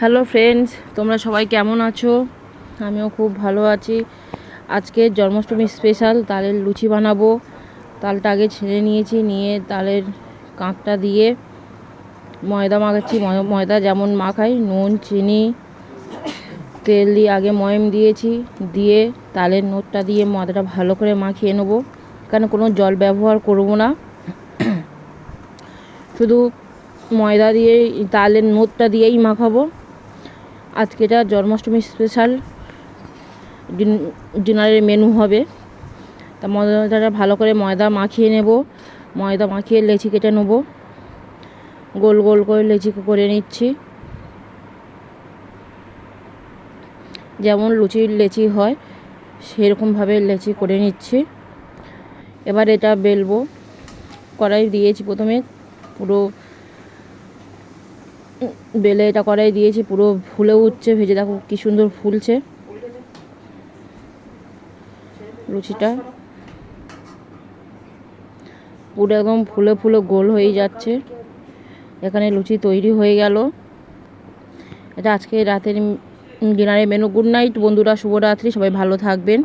Hello friends, তোমরা সবাই কেমন আছো? আমিও খুব ভালো আছি। আজকে জন্মাষ্টমী স্পেশাল, তালের লুচি বানাবো। তালটা আগে ছেড়ে নিয়েছি, নিয়ে তালের কাঁকটা দিয়ে ময়দা মাখাচ্ছি। ময়- ময়দা যেমন মাখাই, নুন, চিনি, তেল দিয়ে আগে ময়ম দিয়েছি। দিয়ে তালের নোটটা দিয়ে ময়দাটা ভালো করে মাখিয়ে নেব। এখানে কোনো জল ব্যবহার করব না। শুধু ময়দা দিয়ে তালের নোটটা দিয়েই মাখাবো। আজকে এটা জন্মাষ্টমী স্পেশাল ডিনারের মেনু হবে। তা ময়দাটা ভালো করে ময়দা মাখিয়ে নেব। ময়দা মাখিয়ে লেচি কেটে নেব। গোল গোল করে লেচি করে নিচ্ছি। যেমন লুচির লেচি হয়, সেরকমভাবে লেচি করে নিচ্ছি। এবার এটা বেলবো। কড়াই দিয়েছি প্রথমে, পুরো বেলে এটা করাই দিয়েছি, পুরো ফুলে উঠছে, ভেজে দেখো কি সুন্দর ফুলছে। লুচিটা পুরো একদম ফুলে ফুলে গোল হয়ে যাচ্ছে। এখানে লুচি তৈরি হয়ে গেল। এটা আজকে রাতের ডিনারের মেনু গুড নাইট বন্ধুরা, শুভরাত্রি, সবাই ভালো থাকবেন।